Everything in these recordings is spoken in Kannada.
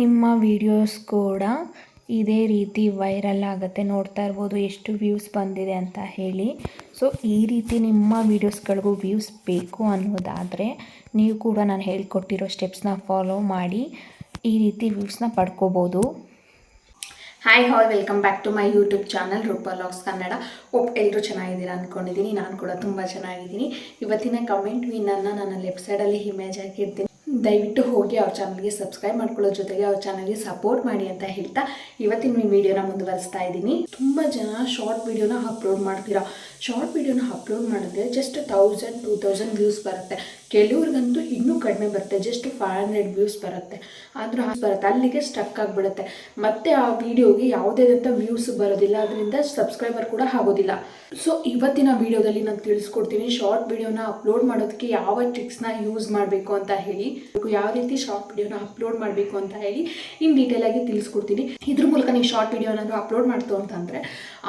ನಿಮ್ಮ ವಿಡಿಯೋಸ್ ಕೂಡ ಇದೇ ರೀತಿ ವೈರಲ್ ಆಗುತ್ತೆ. ನೋಡ್ತಾ ಇರ್ಬೋದು ಎಷ್ಟು ವ್ಯೂಸ್ ಬಂದಿದೆ ಅಂತ ಹೇಳಿ. ಸೊ ಈ ರೀತಿ ನಿಮ್ಮ ವೀಡಿಯೋಸ್ಗಳಿಗೂ ವ್ಯೂಸ್ ಬೇಕು ಅನ್ನೋದಾದರೆ ನೀವು ಕೂಡ ನಾನು ಹೇಳ್ಕೊಟ್ಟಿರೋ ಸ್ಟೆಪ್ಸ್ನ ಫಾಲೋ ಮಾಡಿ, ಈ ರೀತಿ ವ್ಯೂಸ್ನ ಪಡ್ಕೋಬೋದು. Hi hi welcome back to my YouTube channel Rupa logs Kannada ಒಪ್ ಎಲ್ಲರೂ ಚೆನ್ನಾಗಿದ್ದೀರಾ ಅಂದ್ಕೊಂಡಿದ್ದೀನಿ ನಾನು ಕೂಡ ತುಂಬ ಚೆನ್ನಾಗಿದ್ದೀನಿ. ಇವತ್ತಿನ ಕಮೆಂಟ್ ವಿನ್ನನ್ನು ನಾನು ಲೆಫ್ಟ್ ಸೈಡಲ್ಲಿ ಇಮೇಜ್ ಹಾಕಿರ್ತೀನಿ. ದಯವಿಟ್ಟು ಹೋಗಿ ಅವ್ರ ಚಾನಲ್ಗೆ ಸಬ್ಸ್ಕ್ರೈಬ್ ಮಾಡ್ಕೊಳ್ಳೋ ಜೊತೆಗೆ ಅವ್ರ ಚಾನಲ್ಗೆ ಸಪೋರ್ಟ್ ಮಾಡಿ ಅಂತ ಹೇಳ್ತಾ ಇವತ್ತಿನ ವಿಡಿಯೋನ ಮುಂದುವರಿಸ್ತಾ ಇದ್ದೀನಿ. ತುಂಬ ಜನ ಶಾರ್ಟ್ ವಿಡಿಯೋನ ಅಪ್ಲೋಡ್ ಮಾಡ್ತೀರಾ? ಶಾರ್ಟ್ ವಿಡಿಯೋನ ಅಪ್ಲೋಡ್ ಮಾಡಿದ್ರೆ just thousand two thousand views ಬರುತ್ತೆ. ಕೆಲವ್ರಿಗಂತೂ ಇನ್ನೂ ಕಡಿಮೆ ಬರುತ್ತೆ. ಜಸ್ಟ್ ಫೈವ್ ಹಂಡ್ರೆಡ್ ವ್ಯೂಸ್ ಬರುತ್ತೆ. ಆದರೂ ಬರುತ್ತೆ. ಅಲ್ಲಿಗೆ ಸ್ಟಕ್ ಆಗಿಬಿಡುತ್ತೆ. ಮತ್ತೆ ಆ ವಿಡಿಯೋಗೆ ಯಾವುದೇ ಅಂತ ವ್ಯೂಸ್ ಬರೋದಿಲ್ಲ. ಅದರಿಂದ ಸಬ್ಸ್ಕ್ರೈಬರ್ ಕೂಡ ಆಗೋದಿಲ್ಲ. ಸೊ ಇವತ್ತಿನ ವಿಡಿಯೋದಲ್ಲಿ ನಾನು ತಿಳಿಸ್ಕೊಡ್ತೀನಿ. ಶಾರ್ಟ್ ವಿಡಿಯೋನ ಅಪ್ಲೋಡ್ ಮಾಡೋದಕ್ಕೆ ಯಾವ ಟ್ರಿಕ್ಸ್ನ ಯೂಸ್ ಮಾಡಬೇಕು ಅಂತ ಹೇಳಿ. ಯಾವ ರೀತಿ ಶಾರ್ಟ್ ವಿಡಿಯೋನ ಅಪ್ಲೋಡ್ ಮಾಡಬೇಕು ಅಂತ ಹೇಳಿ ಇನ್ ಡೀಟೇಲ್ ಆಗಿ ತಿಳಿಸ್ಕೊಡ್ತೀನಿ. ಇದ್ರ ಮೂಲಕ ನೀವು ಶಾರ್ಟ್ ವಿಡಿಯೋ ಏನಾದರೂ ಅಪ್ಲೋಡ್ ಮಾಡ್ತು ಅಂತಂದರೆ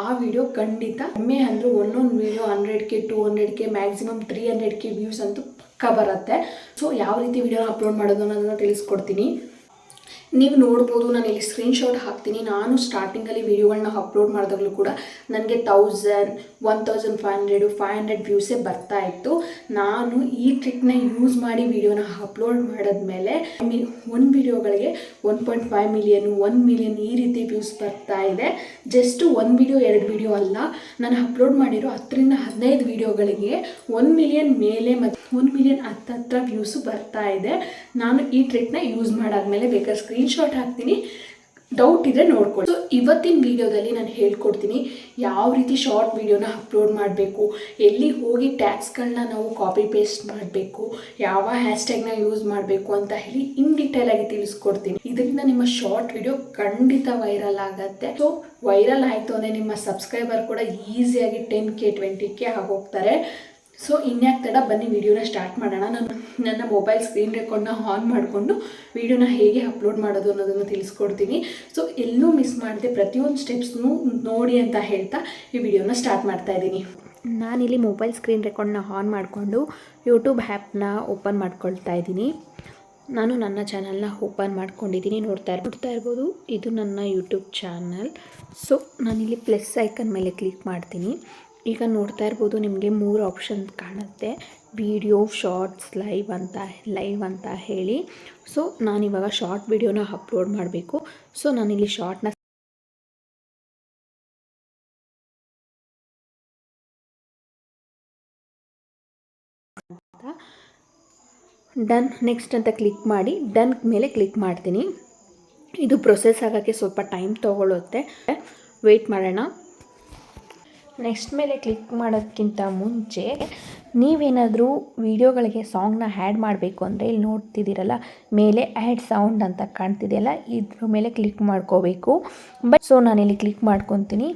ಆ ವಿಡಿಯೋ ಖಂಡಿತ ಕಮ್ಮಿ ಅಂದರೂ ಒಂದೊಂದು video hundred K to hundred K maximum three hundred K views ಅಂತೂ ಪಕ್ಕ ಬರುತ್ತೆ. ಸೊ ಯಾವ ರೀತಿ ವಿಡಿಯೋನ ಅಪ್ಲೋಡ್ ಮಾಡೋದು ಅನ್ನೋದನ್ನು ತಿಳಿಸ್ಕೊಡ್ತೀನಿ. ನೀವು ನೋಡ್ಬೋದು, ನಾನು ಇಲ್ಲಿ ಸ್ಕ್ರೀನ್ಶಾಟ್ ಹಾಕ್ತೀನಿ. ನಾನು ಸ್ಟಾರ್ಟಿಂಗಲ್ಲಿ ವೀಡಿಯೋಗಳನ್ನ ಅಪ್ಲೋಡ್ ಮಾಡಿದಾಗಲೂ ಕೂಡ ನನಗೆ thousand one thousand five hundred five hundred ವ್ಯೂಸೇ ಬರ್ತಾ ಇತ್ತು. ನಾನು ಈ ಟ್ರಿಕ್ನ ಯೂಸ್ ಮಾಡಿ ವೀಡಿಯೋನ ಅಪ್ಲೋಡ್ ಮಾಡಿದ್ಮೇಲೆ ಮೀನ್ ಒಂದು ವೀಡಿಯೋಗಳಿಗೆ one point five million one million ಈ ರೀತಿ ವ್ಯೂಸ್ ಬರ್ತಾ ಇದೆ. ಜಸ್ಟ್ ಒಂದು ವೀಡಿಯೋ ಎರಡು ವೀಡಿಯೋ ಅಲ್ಲ. ನಾನು ಅಪ್ಲೋಡ್ ಮಾಡಿರೋ ಹತ್ತರಿಂದ ಹದಿನೈದು ವೀಡಿಯೋಗಳಿಗೆ ಒನ್ ಮಿಲಿಯನ್ ಮೇಲೆ ಮತ್ತು ಒನ್ ಮಿಲಿಯನ್ ಹತ್ತತ್ರ ವ್ಯೂಸು ಬರ್ತಾ ಇದೆ. ನಾನು ಈ ಟ್ರಿಕ್ನ ಯೂಸ್ ಮಾಡಾದ್ಮೇಲೆ ಬೇಕಾದ್ರೆ ಸ್ಕ್ರೀನ್ಶಾಟ್ ಹಾಕ್ತೀನಿ. ಡೌಟ್ ಇದ್ರೆ ನೋಡ್ಕೊಳ್ಳಿ. ಸೊ ಇವತ್ತಿನ ವಿಡಿಯೋದಲ್ಲಿ ನಾನು ಹೇಳ್ಕೊಡ್ತೀನಿ ಯಾವ ರೀತಿ ಶಾರ್ಟ್ ವಿಡಿಯೋನ ಅಪ್ಲೋಡ್ ಮಾಡಬೇಕು, ಎಲ್ಲಿ ಹೋಗಿ ಟ್ಯಾಗ್ಸ್ಗಳನ್ನ ನಾವು ಕಾಪಿ ಪೇಸ್ಟ್ ಮಾಡಬೇಕು, ಯಾವ ಹ್ಯಾಶ್ಟ್ಯಾಗ್ನ ಯೂಸ್ ಮಾಡಬೇಕು ಅಂತ ಹೇಳಿ ಇನ್ ಡೀಟೇಲ್ ಆಗಿ ತಿಳಿಸ್ಕೊಡ್ತೀನಿ. ಇದರಿಂದ ನಿಮ್ಮ ಶಾರ್ಟ್ ವಿಡಿಯೋ ಖಂಡಿತ ವೈರಲ್ ಆಗುತ್ತೆ. ಸೊ ವೈರಲ್ ಆಯಿತು ಅಂದರೆ ನಿಮ್ಮ ಸಬ್ಸ್ಕ್ರೈಬರ್ ಕೂಡ ಈಸಿಯಾಗಿ ಟೆನ್ ಕೆ ಟ್ವೆಂಟಿ ಕೆ ಆಗೋಗ್ತಾರೆ ಸೊ ಇನ್ಯಾಕೆ ತಡ ಬನ್ನಿ ವಿಡಿಯೋನ ಸ್ಟಾರ್ಟ್ ಮಾಡೋಣ. ನಾನು ನನ್ನ ಮೊಬೈಲ್ ಸ್ಕ್ರೀನ್ ರೆಕಾರ್ಡ್ನ ಆನ್ ಮಾಡಿಕೊಂಡು ವಿಡಿಯೋನ ಹೇಗೆ ಅಪ್ಲೋಡ್ ಮಾಡೋದು ಅನ್ನೋದನ್ನು ತಿಳಿಸ್ಕೊಡ್ತೀನಿ. ಸೊ ಎಲ್ಲೂ ಮಿಸ್ ಮಾಡದೆ ಪ್ರತಿಯೊಂದು ಸ್ಟೆಪ್ಸ್ನೂ ನೋಡಿ ಅಂತ ಹೇಳ್ತಾ ಈ ವಿಡಿಯೋನ ಸ್ಟಾರ್ಟ್ ಮಾಡ್ತಾ ಇದ್ದೀನಿ. ನಾನಿಲ್ಲಿ ಮೊಬೈಲ್ ಸ್ಕ್ರೀನ್ ರೆಕಾರ್ಡ್ನ ಆನ್ ಮಾಡಿಕೊಂಡು ಯೂಟ್ಯೂಬ್ ಆ್ಯಪ್ನ ಓಪನ್ ಮಾಡ್ಕೊಳ್ತಾ ಇದ್ದೀನಿ. ನಾನು ನನ್ನ ಚಾನಲ್ನ ಓಪನ್ ಮಾಡ್ಕೊಂಡಿದ್ದೀನಿ. ನೋಡ್ತಾ ನೋಡ್ತಾ ಇರ್ಬೋದು, ಇದು ನನ್ನ ಯೂಟ್ಯೂಬ್ ಚಾನಲ್ ಸೊ ನಾನಿಲ್ಲಿ ಪ್ಲಸ್ ಐಕನ್ ಮೇಲೆ ಕ್ಲಿಕ್ ಮಾಡ್ತೀನಿ. ಈಗ ನೋಡ್ತಾ ಇರ್ಬೋದು ನಿಮಗೆ ಮೂರು ಆಪ್ಷನ್ ಕಾಣುತ್ತೆ. ವಿಡಿಯೋ ಶಾರ್ಟ್ಸ್ ಲೈವ್ ಅಂತ ಲೈವ್ ಅಂತ ಹೇಳಿ. ಸೊ ನಾನಿವಾಗ ಶಾರ್ಟ್ ವಿಡಿಯೋನ ಅಪ್ಲೋಡ್ ಮಾಡಬೇಕು. ಸೊ ನಾನಿಲ್ಲಿ ಶಾರ್ಟ್ನ ಡನ್ ನೆಕ್ಸ್ಟ್ ಅಂತ ಕ್ಲಿಕ್ ಮಾಡಿ. ಡನ್ ಮೇಲೆ ಕ್ಲಿಕ್ ಮಾಡ್ತೀನಿ. ಇದು ಪ್ರೊಸೆಸ್ ಆಗೋಕ್ಕೆ ಸ್ವಲ್ಪ ಟೈಮ್ ತೊಗೊಳುತ್ತೆ. ವೆಯ್ಟ್ ಮಾಡೋಣ. ನೆಕ್ಸ್ಟ್ ಮೇಲೆ ಕ್ಲಿಕ್ ಮಾಡೋದಕ್ಕಿಂತ ಮುಂಚೆ ನೀವೇನಾದರೂ ವೀಡಿಯೋಗಳಿಗೆ ಸಾಂಗ್ನ ಆ್ಯಡ್ ಮಾಡಬೇಕು ಅಂದರೆ ಇಲ್ಲಿ ನೋಡ್ತಿದ್ದೀರಲ್ಲ, ಮೇಲೆ ಆ್ಯಡ್ ಸೌಂಡ್ ಅಂತ ಕಾಣ್ತಿದೆಯಲ್ಲ, ಇದ್ರ ಮೇಲೆ ಕ್ಲಿಕ್ ಮಾಡ್ಕೋಬೇಕು. ಬಟ್ ಸೊ ನಾನಿಲ್ಲಿ ಕ್ಲಿಕ್ ಮಾಡ್ಕೊತೀನಿ.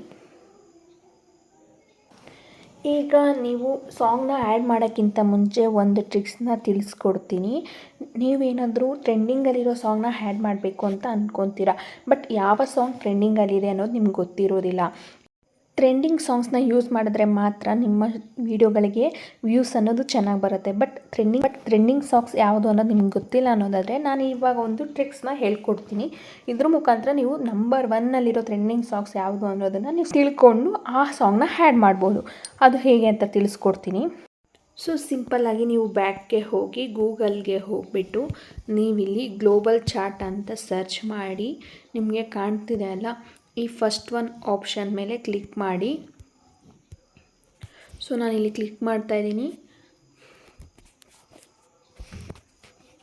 ಈಗ ನೀವು ಸಾಂಗ್ನ ಆ್ಯಡ್ ಮಾಡೋಕ್ಕಿಂತ ಮುಂಚೆ ಒಂದು ಟ್ರಿಕ್ಸ್ನ ತಿಳಿಸ್ಕೊಡ್ತೀನಿ. ನೀವೇನಾದರೂ ಟ್ರೆಂಡಿಂಗಲ್ಲಿರೋ ಸಾಂಗ್ನ ಆ್ಯಡ್ ಮಾಡಬೇಕು ಅಂತ ಅಂದ್ಕೊತೀರ ಬಟ್ ಯಾವ ಸಾಂಗ್ ಟ್ರೆಂಡಿಂಗಲ್ಲಿದೆ ಅನ್ನೋದು ನಿಮ್ಗೆ ಗೊತ್ತಿರೋದಿಲ್ಲ. ಟ್ರೆಂಡಿಂಗ್ ಸಾಂಗ್ಸ್ನ ಯೂಸ್ ಮಾಡಿದ್ರೆ ಮಾತ್ರ ನಿಮ್ಮ ವೀಡಿಯೋಗಳಿಗೆ ವ್ಯೂಸ್ ಅನ್ನೋದು ಚೆನ್ನಾಗಿ ಬರುತ್ತೆ. But trending but trending songs ಯಾವುದು ಅನ್ನೋದು ನಿಮ್ಗೆ ಗೊತ್ತಿಲ್ಲ ಅನ್ನೋದಾದರೆ ನಾನು ಇವಾಗ ಒಂದು ಟ್ರಿಕ್ಸ್ನ ಹೇಳ್ಕೊಡ್ತೀನಿ. ಇದ್ರ ಮುಖಾಂತರ ನೀವು ನಂಬರ್ ಒನ್ನಲ್ಲಿರೋ ಟ್ರೆಂಡಿಂಗ್ ಸಾಂಗ್ಸ್ ಯಾವುದು ಅನ್ನೋದನ್ನು ನೀವು ತಿಳ್ಕೊಂಡು ಆ ಸಾಂಗ್ನ ಹ್ಯಾಡ್ ಮಾಡ್ಬೋದು. ಅದು ಹೇಗೆ ಅಂತ ತಿಳಿಸ್ಕೊಡ್ತೀನಿ. ಸೊ ಸಿಂಪಲ್ಲಾಗಿ ನೀವು ಬ್ಯಾಕ್ಗೆ ಹೋಗಿ ಗೂಗಲ್ಗೆ ಹೋಗಿಬಿಟ್ಟು ನೀವಿಲ್ಲಿ ಗ್ಲೋಬಲ್ ಚಾಟ್ ಅಂತ ಸರ್ಚ್ ಮಾಡಿ ನಿಮಗೆ ಕಾಣ್ತಿದೆ ಅಲ್ಲ? ಈ ಫಸ್ಟ್ ಒನ್ ಆಪ್ಷನ್ ಮೇಲೆ ಕ್ಲಿಕ್ ಮಾಡಿ. ಸೊ ನಾನಿಲ್ಲಿ ಕ್ಲಿಕ್ ಮಾಡ್ತಾ ಇದ್ದೀನಿ.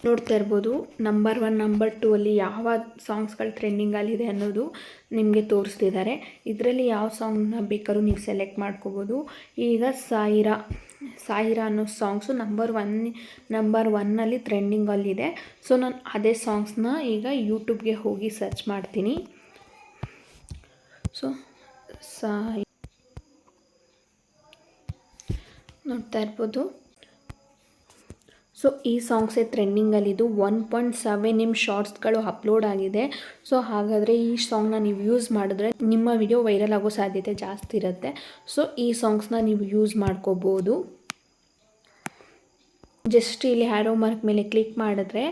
ನೋಡ್ತಾ ಇರ್ಬೋದು ನಂಬರ್ ಒನ್ ನಂಬರ್ ಟೂ ಅಲ್ಲಿ ಯಾವ ಸಾಂಗ್ಸ್ಗಳು ಟ್ರೆಂಡಿಂಗಲ್ಲಿದೆ ಅನ್ನೋದು ನಿಮಗೆ ತೋರಿಸ್ತಿದ್ದಾರೆ. ಇದರಲ್ಲಿ ಯಾವ ಸಾಂಗ್ನ ಬೇಕಾದ್ರೂ ನೀವು ಸೆಲೆಕ್ಟ್ ಮಾಡ್ಕೋಬೋದು. ಈಗ ಸಾಯಿರಾ ಸಾಯಿರಾ ಅನ್ನೋ ಸಾಂಗ್ಸು ನಂಬರ್ ಒನ್ ನಂಬರ್ ಒನ್ನಲ್ಲಿ ಟ್ರೆಂಡಿಂಗಲ್ಲಿದೆ ಸೊ ನಾನು ಅದೇ ಸಾಂಗ್ಸ್ನ ಈಗ ಯೂಟ್ಯೂಬ್ಗೆ ಹೋಗಿ ಸರ್ಚ್ ಮಾಡ್ತೀನಿ. ಸಾಯಿ ನೋಡ್ತಾ ಇರ್ಬೋದು. ಸೊ ಈ ಸಾಂಗ್ಸೇ ಟ್ರೆಂಡಿಂಗಲ್ಲಿದ್ದು ಒನ್ ಪಾಯಿಂಟ್ ಸೆವೆನ್ ನಿಮ್ಮ ಶಾರ್ಟ್ಸ್ಗಳು ಅಪ್ಲೋಡ್ ಆಗಿದೆ. ಸೊ ಹಾಗಾದರೆ ಈ ಸಾಂಗ್ನ ನೀವು ಯೂಸ್ ಮಾಡಿದ್ರೆ ನಿಮ್ಮ ವಿಡಿಯೋ ವೈರಲ್ ಆಗೋ ಸಾಧ್ಯತೆ ಜಾಸ್ತಿ ಇರುತ್ತೆ. ಸೊ ಈ ಸಾಂಗ್ಸ್ನ ನೀವು ಯೂಸ್ ಮಾಡ್ಕೋಬೋದು. ಜಸ್ಟ್ ಇಲ್ಲಿ ಹ್ಯಾರೋ ಮಾರ್ಕ್ ಮೇಲೆ ಕ್ಲಿಕ್ ಮಾಡಿದ್ರೆ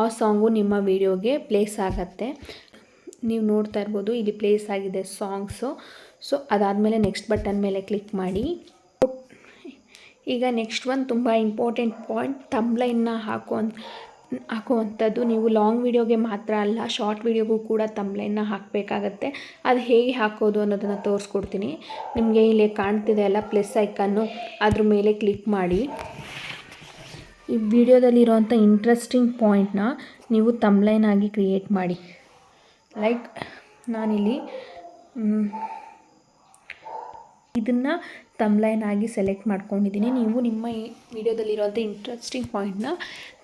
ಆ ಸಾಂಗು ನಿಮ್ಮ ವಿಡಿಯೋಗೆ ಪ್ಲೇಸ್ ಆಗುತ್ತೆ. ನೀವು ನೋಡ್ತಾ ಇರ್ಬೋದು, ಇಲ್ಲಿ ಪ್ಲೇಸ್ ಆಗಿದೆ ಸಾಂಗ್ಸು ಸೊ ಅದಾದಮೇಲೆ ನೆಕ್ಸ್ಟ್ ಬಟನ್ ಮೇಲೆ ಕ್ಲಿಕ್ ಮಾಡಿ. ಈಗ ನೆಕ್ಸ್ಟ್ ಒಂದು ತುಂಬ ಇಂಪಾರ್ಟೆಂಟ್ ಪಾಯಿಂಟ್ ತಂಬ್ಲೈನ್ನ ಹಾಕೋ ಹಾಕುವಂಥದ್ದು ನೀವು ಲಾಂಗ್ ವೀಡಿಯೋಗೆ ಮಾತ್ರ ಅಲ್ಲ ಶಾರ್ಟ್ ವೀಡಿಯೋಗೂ ಕೂಡ ತಮ್ಲೈನ್ನ ಹಾಕಬೇಕಾಗತ್ತೆ. ಅದು ಹೇಗೆ ಹಾಕೋದು ಅನ್ನೋದನ್ನು ತೋರಿಸ್ಕೊಡ್ತೀನಿ. ನಿಮಗೆ ಇಲ್ಲಿ ಕಾಣ್ತಿದೆ ಅಲ್ಲ ಪ್ಲಸ್ ಐಕನ್ನು ಅದ್ರ ಮೇಲೆ ಕ್ಲಿಕ್ ಮಾಡಿ. ಈ ವಿಡಿಯೋದಲ್ಲಿರುವಂಥ ಇಂಟ್ರೆಸ್ಟಿಂಗ್ ಪಾಯಿಂಟ್ನ ನೀವು ತಮ್ಲೈನ್ ಆಗಿ ಕ್ರಿಯೇಟ್ ಮಾಡಿ. ಲೈಕ್ ನಾನಿಲ್ಲಿ ಇದನ್ನು ತಮ್ಲೈನ್ ಆಗಿ ಸೆಲೆಕ್ಟ್ ಮಾಡ್ಕೊಂಡಿದ್ದೀನಿ. ನೀವು ನಿಮ್ಮ ವಿಡಿಯೋದಲ್ಲಿರೋಂಥ ಇಂಟ್ರೆಸ್ಟಿಂಗ್ ಪಾಯಿಂಟ್ನ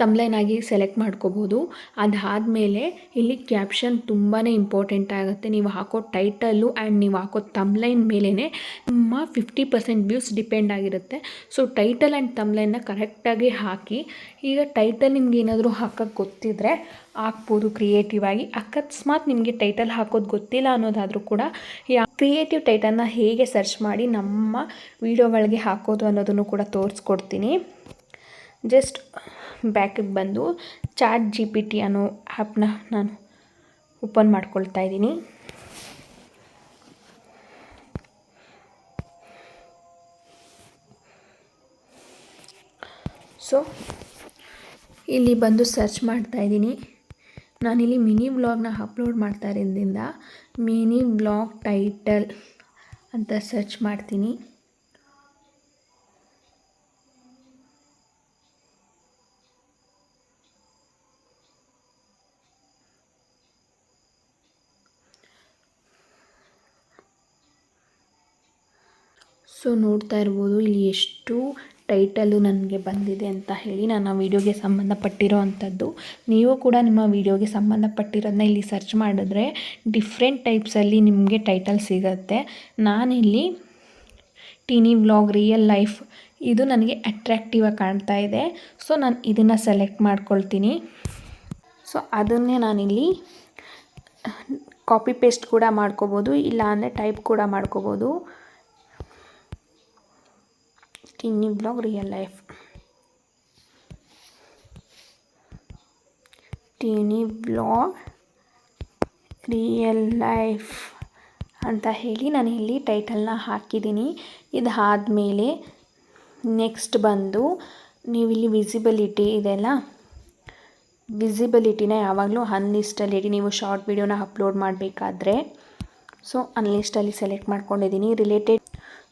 ತಮ್ಲೈನ್ ಆಗಿ ಸೆಲೆಕ್ಟ್ ಮಾಡ್ಕೋಬೋದು. ಅದಾದಮೇಲೆ ಇಲ್ಲಿ ಕ್ಯಾಪ್ಷನ್ ತುಂಬಾ ಇಂಪಾರ್ಟೆಂಟ್ ಆಗುತ್ತೆ. ನೀವು ಹಾಕೋ ಟೈಟಲ್ಲು ಆ್ಯಂಡ್ ನೀವು ಹಾಕೋ ತಮ್ಲೈನ್ ಮೇಲೇ ನಿಮ್ಮ ಫಿಫ್ಟಿ ಪರ್ಸೆಂಟ್ ವ್ಯೂಸ್ ಡಿಪೆಂಡ್ ಆಗಿರುತ್ತೆ. ಸೊ ಟೈಟಲ್ ಆ್ಯಂಡ್ ತಮ್ಲೈನ್ನ ಕರೆಕ್ಟಾಗಿ ಹಾಕಿ ಈಗ ಟೈಟಲ್ ನಿಮ್ಗೆ ಏನಾದರೂ ಹಾಕೋಕ್ಕೆ ಗೊತ್ತಿದ್ದರೆ ಹಾಕ್ಬೋದು ಕ್ರಿಯೇಟಿವ್ ಆಗಿ. ಅಕಸ್ಮಾತ್ ನಿಮಗೆ ಟೈಟಲ್ ಹಾಕೋದು ಗೊತ್ತಿಲ್ಲ ಅನ್ನೋದಾದರೂ ಕೂಡ ಯಾ ಕ್ರಿಯೇಟಿವ್ ಟೈಟಲ್ನ ಹೇಗೆ ಸರ್ಚ್ ಮಾಡಿ ನಮ್ಮ ವೀಡಿಯೋಗಳಿಗೆ ಹಾಕೋದು ಅನ್ನೋದನ್ನು ಕೂಡ ತೋರಿಸ್ಕೊಡ್ತೀನಿ. ಜಸ್ಟ್ ಬ್ಯಾಕಿಗೆ ಬಂದು ಚಾಟ್ ಜಿ ಪಿ ಟಿ ಅನ್ನೋ ಆ್ಯಪ್ನ ನಾನು ಓಪನ್ ಮಾಡ್ಕೊಳ್ತಾ ಇದ್ದೀನಿ. ಸೊ ಇಲ್ಲಿ ಬಂದು ಸರ್ಚ್ ಮಾಡ್ತಾ ಇದ್ದೀನಿ. ನಾನಿಲ್ಲಿ ಮಿನಿ ಬ್ಲಾಗ್ನ ಅಪ್ಲೋಡ್ ಮಾಡ್ತಾ ಇರೋದ್ರಿಂದ ಮಿನಿ ಬ್ಲಾಗ್ ಟೈಟಲ್ ಅಂತ ಸರ್ಚ್ ಮಾಡ್ತೀನಿ. ಸೊ ನೋಡ್ತಾ ಇರ್ಬೋದು ಇಲ್ಲಿ ಎಷ್ಟು ಟೈಟಲು ನನಗೆ ಬಂದಿದೆ ಅಂತ ಹೇಳಿ ನನ್ನ ವೀಡಿಯೋಗೆ ಸಂಬಂಧಪಟ್ಟಿರೋ ಅಂಥದ್ದು. ನೀವು ಕೂಡ ನಿಮ್ಮ ವೀಡಿಯೋಗೆ ಸಂಬಂಧಪಟ್ಟಿರೋದನ್ನ ಇಲ್ಲಿ ಸರ್ಚ್ ಮಾಡಿದ್ರೆ ಡಿಫ್ರೆಂಟ್ ಟೈಪ್ಸಲ್ಲಿ ನಿಮಗೆ ಟೈಟಲ್ ಸಿಗುತ್ತೆ. ನಾನಿಲ್ಲಿ ಟಿನಿ ವ್ಲಾಗ್ ರಿಯಲ್ ಲೈಫ್ ಇದು ನನಗೆ ಅಟ್ರ್ಯಾಕ್ಟಿವ್ ಆಗಿ ಕಾಣ್ತಾ ಇದೆ. ಸೊ ನಾನು ಇದನ್ನು ಸೆಲೆಕ್ಟ್ ಮಾಡ್ಕೊಳ್ತೀನಿ. ಸೊ ಅದನ್ನೇ ನಾನಿಲ್ಲಿ ಕಾಪಿ ಪೇಸ್ಟ್ ಕೂಡ ಮಾಡ್ಕೋಬೋದು ಇಲ್ಲ ಅಂದರೆ ಟೈಪ್ ಕೂಡ ಮಾಡ್ಕೋಬೋದು. Tiny blog real life tiny blog real life ಅಂತ ಹೇಳಿ ನಾನು ಇಲ್ಲಿ ಟೈಟಲ್ನ ಹಾಕಿದ್ದೀನಿ. ಇದಾದಮೇಲೆ ನೆಕ್ಸ್ಟ್ ಬಂದು ನೀವಿಲ್ಲಿ ವಿಸಿಬಿಲಿಟಿ ಇದೆಲ್ಲ ವಿಸಿಬಿಲಿಟಿನ ಯಾವಾಗಲೂ ಅನ್ಲಿಸ್ಟಲ್ಲಿ ಇಡಿ. ನೀವು ಶಾರ್ಟ್ ವಿಡಿಯೋನ ಅಪ್ಲೋಡ್ ಮಾಡಬೇಕಾದ್ರೆ. ಸೊ ಅನ್ಲಿಸ್ಟಲ್ಲಿ ಸೆಲೆಕ್ಟ್ ಮಾಡ್ಕೊಂಡಿದ್ದೀನಿ. ರಿಲೇಟೆಡ್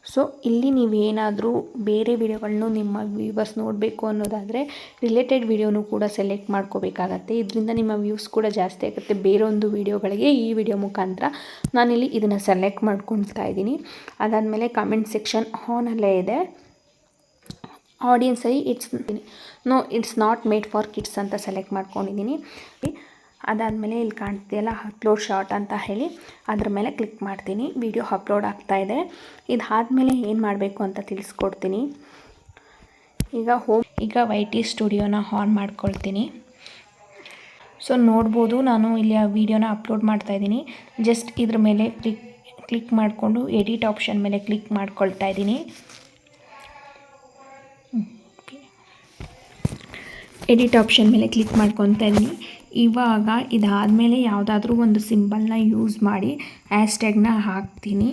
ಸೊ, ಇಲ್ಲಿ ನೀವು ಏನಾದರೂ ಬೇರೆ ವಿಡಿಯೋಗಳನ್ನು ನಿಮ್ಮ ವ್ಯೂವರ್ಸ್ ನೋಡಬೇಕು ಅನ್ನೋದಾದರೆ ರಿಲೇಟೆಡ್ ವಿಡಿಯೋನು ಕೂಡ ಸೆಲೆಕ್ಟ್ ಮಾಡ್ಕೋಬೇಕಾಗತ್ತೆ. ಇದರಿಂದ ನಿಮ್ಮ ವ್ಯೂಸ್ ಕೂಡ ಜಾಸ್ತಿ ಆಗುತ್ತೆ. ಬೇರೊಂದು ವಿಡಿಯೋಗಳಿಗೆ ಈ ವಿಡಿಯೋ ಮುಖಾಂತರ ನಾನಿಲ್ಲಿ ಇದನ್ನು ಸೆಲೆಕ್ಟ್ ಮಾಡ್ಕೊಳ್ತಾ ಇದ್ದೀನಿ. ಅದಾದಮೇಲೆ ಕಮೆಂಟ್ ಸೆಕ್ಷನ್ ಆನಲ್ಲೇ ಇದೆ. ಆಡಿಯನ್ಸಲ್ಲಿ it's no it's not made for kids ಅಂತ ಸೆಲೆಕ್ಟ್ ಮಾಡ್ಕೊಂಡಿದ್ದೀನಿ. ಅದಾದಮೇಲೆ ಇಲ್ಲಿ ಕಾಣ್ತಿದೆಯಲ್ಲ ಅಪ್ಲೋಡ್ ಶಾರ್ಟ್ ಅಂತ ಹೇಳಿ, ಅದ್ರ ಮೇಲೆ ಕ್ಲಿಕ್ ಮಾಡ್ತೀನಿ. ವಿಡಿಯೋ ಅಪ್ಲೋಡ್ ಆಗ್ತಾಯಿದೆ ಇದಾದಮೇಲೆ ಏನು ಮಾಡಬೇಕು ಅಂತ ತಿಳಿಸ್ಕೊಡ್ತೀನಿ. ಈಗ ಹೋಮ್ ಈಗ ವೈ ಟಿ ಸ್ಟುಡಿಯೋನ ಆನ್ ಮಾಡ್ಕೊಳ್ತೀನಿ. ಸೊ ನೋಡ್ಬೋದು ನಾನು ಇಲ್ಲಿ ಆ ವಿಡಿಯೋನ ಅಪ್ಲೋಡ್ ಮಾಡ್ತಾಯಿದ್ದೀನಿ ಜಸ್ಟ್ ಇದ್ರ ಮೇಲೆ ಕ್ಲಿಕ್ ಕ್ಲಿಕ್ ಮಾಡಿಕೊಂಡು ಎಡಿಟ್ ಆಪ್ಷನ್ ಮೇಲೆ ಕ್ಲಿಕ್ ಮಾಡ್ಕೊಳ್ತಾ ಇದ್ದೀನಿ. ಎಡಿಟ್ ಆಪ್ಷನ್ ಮೇಲೆ ಕ್ಲಿಕ್ ಮಾಡ್ಕೊತಾ ಇದ್ದೀನಿ. ಇವಾಗ ಇದಾದಮೇಲೆ ಯಾವುದಾದ್ರೂ ಒಂದು ಸಿಂಬಲ್ನ ಯೂಸ್ ಮಾಡಿ ಹ್ಯಾಶ್ಟ್ಯಾಗ್ನ ಹಾಕ್ತೀನಿ.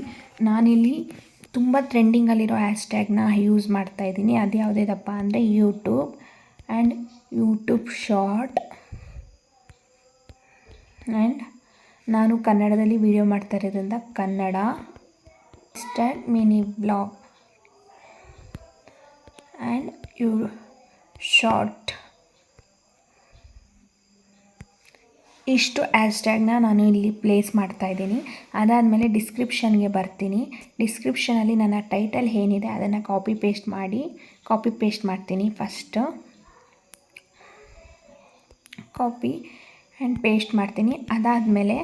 ನಾನಿಲ್ಲಿ ತುಂಬ ಟ್ರೆಂಡಿಂಗಲ್ಲಿರೋ ಹ್ಯಾಶ್ಟ್ಯಾಗ್ನ ಯೂಸ್ ಮಾಡ್ತಾಯಿದ್ದೀನಿ ಅದು ಯಾವುದೇದಪ್ಪ ಅಂದರೆ YouTube and YouTube short. And ನಾನು ಕನ್ನಡದಲ್ಲಿ ವೀಡಿಯೋ ಮಾಡ್ತಾ ಇರೋದ್ರಿಂದ Kannada stand mini blog and you short. ಇಷ್ಟು ಹ್ಯಾಶ್ಟ್ಯಾಗ್ನ ನಾನು ಇಲ್ಲಿ ಪ್ಲೇಸ್ ಮಾಡ್ತಾ ಇದ್ದೀನಿ. ಅದಾದಮೇಲೆ ಡಿಸ್ಕ್ರಿಪ್ಷನ್ಗೆ ಬರ್ತೀನಿ. ಡಿಸ್ಕ್ರಿಪ್ಷನಲ್ಲಿ ನನ್ನ ಟೈಟಲ್ ಏನಿದೆ ಅದನ್ನು ಕಾಪಿ ಪೇಸ್ಟ್ ಮಾಡಿ ಕಾಪಿ ಪೇಸ್ಟ್ ಮಾಡ್ತೀನಿ ಫಸ್ಟ್ ಕಾಪಿ ಆ್ಯಂಡ್ ಪೇಸ್ಟ್ ಮಾಡ್ತೀನಿ. ಅದಾದಮೇಲೆ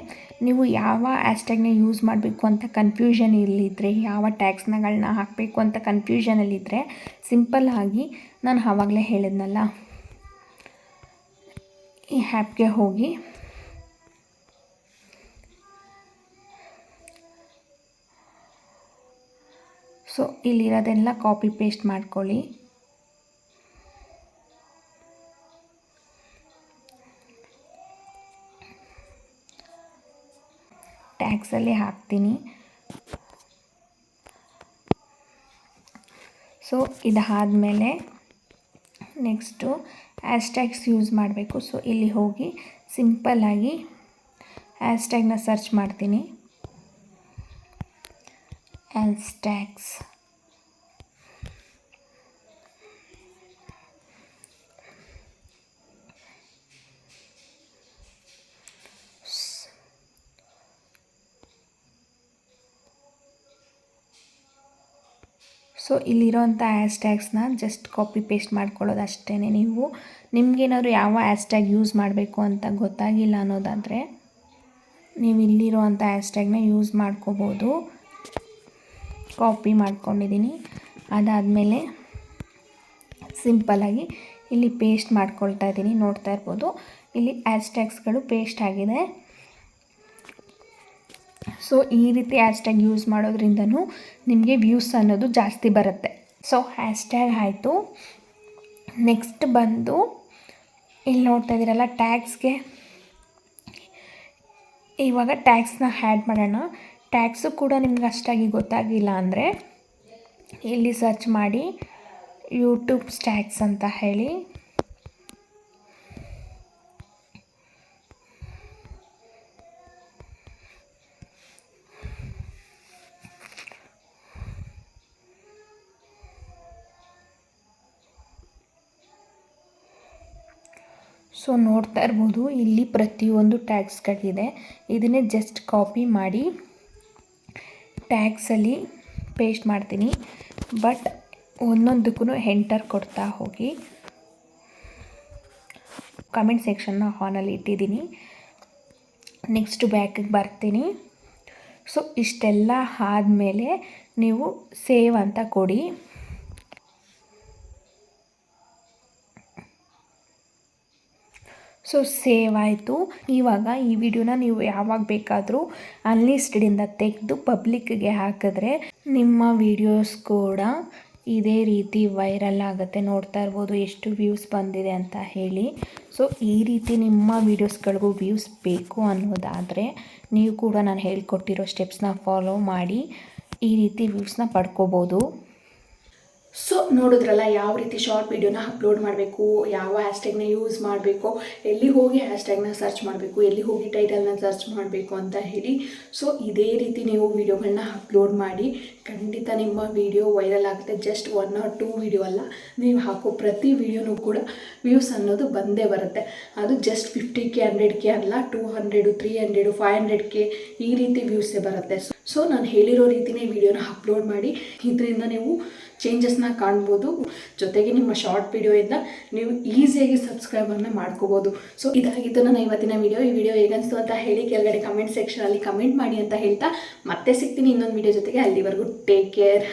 ನೀವು ಯಾವ ಹ್ಯಾಶ್ಟ್ಯಾಗ್ನ ಯೂಸ್ ಮಾಡಬೇಕು ಅಂತ ಕನ್ಫ್ಯೂಷನ್ ಇಲ್ಲಿದ್ದರೆ ಯಾವ ಟ್ಯಾಕ್ಸ್ನಗಳನ್ನ ಹಾಕಬೇಕು ಅಂತ ಕನ್ಫ್ಯೂಷನಲ್ಲಿದ್ದರೆ ಸಿಂಪಲ್ ಆಗಿ ನಾನು ಆವಾಗಲೇ ಹೇಳಿದ್ನಲ್ಲ. ಈ ಆ್ಯಪ್ಗೆ ಹೋಗಿ ಸೊ, ಇಲ್ಲಿರೋದೆಲ್ಲ ಕಾಪಿ ಪೇಸ್ಟ್ ಮಾಡ್ಕೊಳ್ಳಿ. ಟ್ಯಾಕ್ಸಲ್ಲಿ ಹಾಕ್ತೀನಿ. ಸೊ ಇದಾದಮೇಲೆ ನೆಕ್ಸ್ಟು ಹ್ಯಾಶ್ ಯೂಸ್ ಮಾಡಬೇಕು. ಸೊ ಇಲ್ಲಿ ಹೋಗಿ ಸಿಂಪಲ್ಲಾಗಿ ಹ್ಯಾಶ್ ಸರ್ಚ್ ಮಾಡ್ತೀನಿ. ಹ್ಯಾಶ್ಟ್ಯಾಗ್ಸ್ ಸೊ ಇಲ್ಲಿರೋಂಥ ಆ್ಯಸ್ಟ್ಯಾಗ್ಸ್ನ ಜಸ್ಟ್ ಕಾಪಿ ಪೇಸ್ಟ್ ಮಾಡ್ಕೊಳ್ಳೋದು ಅಷ್ಟೇ ನೀವು. ನಿಮಗೇನಾದ್ರು ಯಾವ ಹ್ಯಾಶ್ಟ್ಯಾಗ್ ಯೂಸ್ ಮಾಡಬೇಕು ಅಂತ ಗೊತ್ತಾಗಿಲ್ಲ ಅನ್ನೋದಾದರೆ, ನೀವು ಇಲ್ಲಿರುವಂಥ ಹ್ಯಾಶ್ಟ್ಯಾಗ್ನ ಯೂಸ್ ಮಾಡ್ಕೋಬೋದು. ಕಾಪಿ ಮಾಡ್ಕೊಂಡಿದ್ದೀನಿ. ಅದಾದಮೇಲೆ ಸಿಂಪಲಾಗಿ ಇಲ್ಲಿ ಪೇಸ್ಟ್ ಮಾಡ್ಕೊಳ್ತಾ ಇದ್ದೀನಿ. ನೋಡ್ತಾ ಇರ್ಬೋದು. ಇಲ್ಲಿ ಆ್ಯಸ್ಟ್ಯಾಗ್ಸ್ಗಳು ಪೇಸ್ಟ್ ಆಗಿದೆ. ಸೊ, ಈ ರೀತಿ ಹ್ಯಾಶ್ಟ್ಯಾಗ್ ಯೂಸ್ ಮಾಡೋದ್ರಿಂದನೂ ನಿಮಗೆ ವ್ಯೂಸ್ ಅನ್ನೋದು ಜಾಸ್ತಿ ಬರುತ್ತೆ. ಸೊ ಹ್ಯಾಶ್ಟ್ಯಾಗ್ ಆಯಿತು. ನೆಕ್ಸ್ಟ್ ಬಂದು ಇಲ್ಲಿ ನೋಡ್ತಾ ಇದ್ದೀರಲ್ಲ, ಟ್ಯಾಗ್ಸ್ಗೆ. ಇವಾಗ ಟ್ಯಾಗ್ಸ್ನ ಹ್ಯಾಡ್ ಮಾಡೋಣ. ಟ್ಯಾಗ್ಸು ಕೂಡ ನಿಮ್ಗೆ ಅಷ್ಟಾಗಿ ಗೊತ್ತಾಗಿಲ್ಲ ಅಂದರೆ ಇಲ್ಲಿ ಸರ್ಚ್ ಮಾಡಿ ಯೂಟ್ಯೂಬ್ ಸ್ಟ್ಯಾಕ್ಸ್ ಅಂತ ಹೇಳಿ. ಸೊ ನೋಡ್ತಾ ಇರ್ಬೋದು, ಇಲ್ಲಿ ಪ್ರತಿಯೊಂದು ಟ್ಯಾಗ್ಸ್ಗಳಿದೆ ಇದನ್ನೇ ಜಸ್ಟ್ ಕಾಪಿ ಮಾಡಿ. ಟ್ಯಾಗ್ಸಲ್ಲಿ ಪೇಸ್ಟ್ ಮಾಡ್ತೀನಿ. ಬಟ್ ಒಂದೊಂದಕ್ಕೂ ಹೆಂಟರ್ ಕೊಡ್ತಾ ಹೋಗಿ. ಕಮೆಂಟ್ ಸೆಕ್ಷನ್ನ ಹಾನಲ್ಲಿ ಇಟ್ಟಿದ್ದೀನಿ. ನೆಕ್ಸ್ಟ್ ಬ್ಯಾಕಿಗೆ ಬರ್ತೀನಿ. ಸೊ ಇಷ್ಟೆಲ್ಲ ಆದಮೇಲೆ ನೀವು ಸೇವ್ ಅಂತ ಕೊಡಿ. ಸೊ ಸೇವ್ ಆಯಿತು. ಇವಾಗ ಈ ವಿಡಿಯೋನ ನೀವು ಯಾವಾಗ ಬೇಕಾದರೂ ಅನ್ಲಿಸ್ಟೆಡಿಂದ ತೆಗೆದು ಪಬ್ಲಿಕ್ಗೆ ಹಾಕಿದ್ರೆ ನಿಮ್ಮ ವಿಡಿಯೋಸ್ ಕೂಡ ಇದೇ ರೀತಿ ವೈರಲ್ ಆಗುತ್ತೆ. ನೋಡ್ತಾ ಇರ್ಬೋದು ಎಷ್ಟು ವ್ಯೂಸ್ ಬಂದಿದೆ ಅಂತ ಹೇಳಿ. ಸೊ ಈ ರೀತಿ ನಿಮ್ಮ ವೀಡಿಯೋಸ್ಗಳಿಗೂ ವ್ಯೂಸ್ ಬೇಕು ಅನ್ನೋದಾದರೆ ನೀವು ಕೂಡ ನಾನು ಹೇಳ್ಕೊಟ್ಟಿರೋ ಸ್ಟೆಪ್ಸ್ನ ಫಾಲೋ ಮಾಡಿ ಈ ರೀತಿ ವ್ಯೂಸ್ನ ಪಡ್ಕೋಬೋದು. ಸೊ ನೋಡಿದ್ರಲ್ಲ, ಯಾವ ರೀತಿ ಶಾರ್ಟ್ ವಿಡಿಯೋನ ಅಪ್ಲೋಡ್ ಮಾಡಬೇಕು, ಯಾವ ಹ್ಯಾಶ್ಟ್ಯಾಗ್ನ ಯೂಸ್ ಮಾಡಬೇಕು, ಎಲ್ಲಿ ಹೋಗಿ ಹ್ಯಾಶ್ಟ್ಯಾಗ್ನ ಸರ್ಚ್ ಮಾಡಬೇಕು, ಎಲ್ಲಿ ಹೋಗಿ ಟೈಟಲ್ನ ಸರ್ಚ್ ಮಾಡಬೇಕು ಅಂತ ಹೇಳಿ. ಸೊ ಇದೇ ರೀತಿ ನೀವು ವಿಡಿಯೋಗಳನ್ನ ಅಪ್ಲೋಡ್ ಮಾಡಿ ಖಂಡಿತ ನಿಮ್ಮ ವಿಡಿಯೋ ವೈರಲ್ ಆಗುತ್ತೆ. Just one or two video ಅಲ್ಲ. ನೀವು ಹಾಕೋ ಪ್ರತಿ ವಿಡಿಯೋನೂ ಕೂಡ ವ್ಯೂಸ್ ಅನ್ನೋದು ಬಂದೇ ಬರುತ್ತೆ. ಅದು just fifty K hundred K ಅಲ್ಲ. Two hundred three hundred five hundred K ಈ ರೀತಿ ವ್ಯೂಸೇ ಬರುತ್ತೆ. ಸೊ ನಾನು ಹೇಳಿರೋ ರೀತಿನೇ ವಿಡಿಯೋನ ಅಪ್ಲೋಡ್ ಮಾಡಿ. ಇದರಿಂದ ನೀವು ಚೇಂಜಸ್ನ ಕಾಣ್ಬೋದು. ಜೊತೆಗೆ ನಿಮ್ಮ ಶಾರ್ಟ್ ವಿಡಿಯೋಯಿಂದ ನೀವು ಈಸಿಯಾಗಿ ಸಬ್ಸ್ಕ್ರೈಬರ್ನ ಮಾಡ್ಕೋಬೋದು. ಸೊ ಇದಾಗಿತ್ತು ನನ್ನ ಇವತ್ತಿನ ವಿಡಿಯೋ ಈ ವಿಡಿಯೋ ಹೇಗನ್ನಿಸ್ತು ಅಂತ ಹೇಳಿ ಕೆಳಗಡೆ ಕಮೆಂಟ್ ಸೆಕ್ಷನಲ್ಲಿ ಕಮೆಂಟ್ ಮಾಡಿ ಅಂತ ಹೇಳ್ತಾ ಮತ್ತೆ ಸಿಗ್ತೀನಿ ಇನ್ನೊಂದು ವಿಡಿಯೋ ಜೊತೆಗೆ ಅಲ್ಲಿವರೆಗೂ. take care